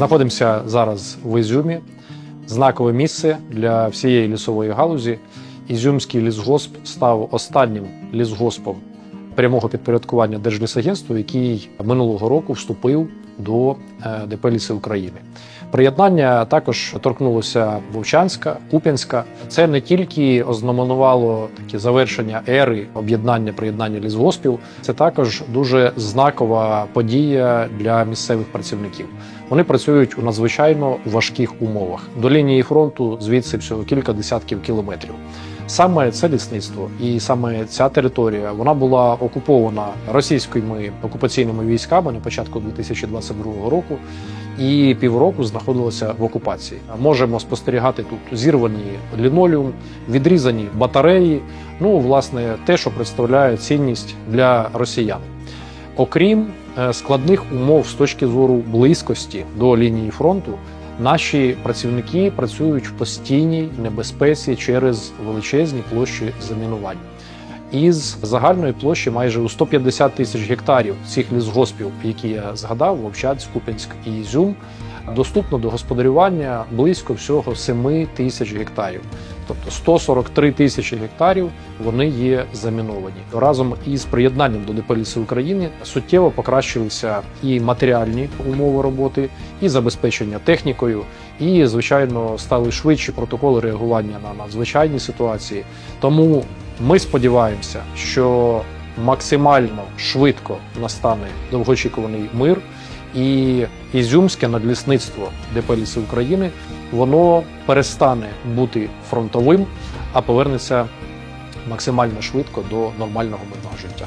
Знаходимося зараз в Ізюмі, знакове місце для всієї лісової галузі. Ізюмський лісгосп став останнім лісгоспом прямого підпорядкування Держлісагентства, який минулого року вступив до е, ДП «Ліси України. Приєднання також торкнулося Вовчанська, Куп'янська. Це не тільки ознаменувало такі завершення ери об'єднання приєднання лісгоспів, це також дуже знакова подія для місцевих працівників. Вони працюють у надзвичайно важких умовах. До лінії фронту звідси всього кілька десятків кілометрів. Саме це лісництво і саме ця територія вона була окупована російськими окупаційними військами на початку 2022 року і півроку знаходилася в окупації. Можемо спостерігати тут зірвані лінолеум, відрізані батареї. Ну, власне, те, що представляє цінність для росіян. Окрім е, складних умов з точки зору близькості до лінії фронту, наші працівники працюють в постійній небезпеці через величезні площі замінувань. Із загальної площі майже у 150 тисяч гектарів цих лісгоспів, які я згадав, Вовчаць, Куп'янськ і Ізюм, доступно до господарювання близько всього 7 тисяч гектарів. Тобто 143 тисячі гектарів вони є заміновані. Разом із приєднанням до ДП «Ліси України суттєво покращилися і матеріальні умови роботи, і забезпечення технікою, і звичайно стали швидші протоколи реагування на надзвичайні ситуації. Тому ми сподіваємося, що максимально швидко настане довгоочікуваний мир, і ізюмське надлісництво ДП «Ліси України воно перестане бути фронтовим, а повернеться максимально швидко до нормального мирного життя.